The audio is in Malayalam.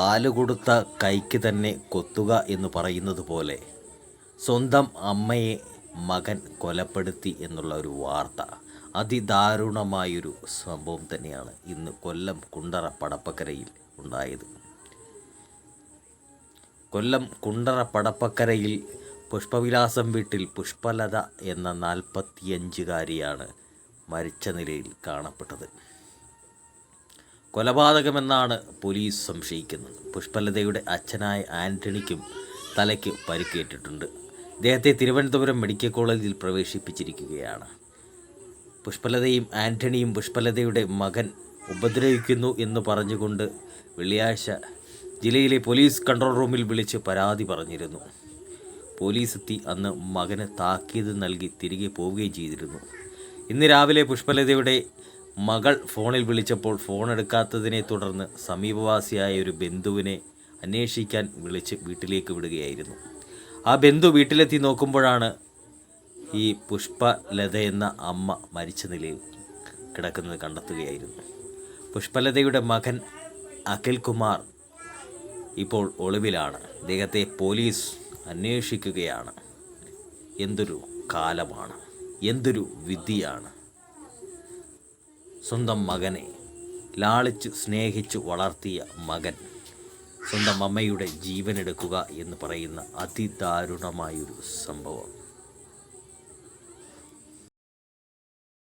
പാൽ കൊടുത്ത കൈക്ക് തന്നെ കൊത്തുക എന്ന് പറയുന്നത് പോലെ സ്വന്തം അമ്മയെ മകൻ കൊലപ്പെടുത്തി എന്നുള്ള ഒരു വാർത്ത. അതിദാരുണമായൊരു സംഭവം തന്നെയാണ് ഇന്ന് കൊല്ലം കുണ്ടറ പടപ്പക്കരയിൽ ഉണ്ടായത്. കൊല്ലം കുണ്ടറ പടപ്പക്കരയിൽ പുഷ്പവിലാസം വീട്ടിൽ പുഷ്പലത എന്ന നാൽപ്പത്തിയഞ്ചുകാരിയാണ് മരിച്ച നിലയിൽ കാണപ്പെട്ടത്. കൊലപാതകമെന്നാണ് പോലീസ് സംശയിക്കുന്നത്. പുഷ്പലതയുടെ അച്ഛനായ ആന്റണിക്കും തലയ്ക്ക് പരിക്കേറ്റിട്ടുണ്ട്. ഇദ്ദേഹത്തെ തിരുവനന്തപുരം മെഡിക്കൽ കോളേജിൽ പ്രവേശിപ്പിച്ചിരിക്കുകയാണ്. പുഷ്പലതയും ആന്റണിയും പുഷ്പലതയുടെ മകൻ ഉപദ്രവിക്കുന്നു എന്ന് പറഞ്ഞുകൊണ്ട് വെള്ളിയാഴ്ച ജില്ലയിലെ പോലീസ് കൺട്രോൾ റൂമിൽ വിളിച്ച് പരാതി പറഞ്ഞിരുന്നു. പോലീസ് എത്തി അന്ന് മകന് താക്കീത് നൽകി തിരികെ പോവുകയും ചെയ്തിരുന്നു. ഇന്ന് രാവിലെ പുഷ്പലതയുടെ മകൾ ഫോണിൽ വിളിച്ചപ്പോൾ ഫോൺ എടുക്കാത്തതിനെ തുടർന്ന് സമീപവാസിയായ ഒരു ബന്ധുവിനെ അന്വേഷിക്കാൻ വിളിച്ച് വീട്ടിലേക്ക് വിടുകയായിരുന്നു. ആ ബന്ധു വീട്ടിലെത്തി നോക്കുമ്പോഴാണ് ഈ പുഷ്പലത എന്ന അമ്മ മരിച്ച നിലയിൽ കിടക്കുന്നത് കണ്ടെത്തുകയായിരുന്നു. പുഷ്പലതയുടെ മകൻ അഖിൽ കുമാർ ഇപ്പോൾ ഒളിവിലാണ്. അദ്ദേഹത്തെ പോലീസ് അന്വേഷിക്കുകയാണ്. എന്തൊരു കാലമാണ്. എന്തൊരു വിധിയാണ്. സ്വന്തം മകനെ ലാളിച്ച് സ്നേഹിച്ചു വളർത്തിയ മകൻ സ്വന്തം അമ്മയുടെ ജീവനെടുക്കുക എന്ന് പറയുന്ന അതിദാരുണമായൊരു സംഭവം.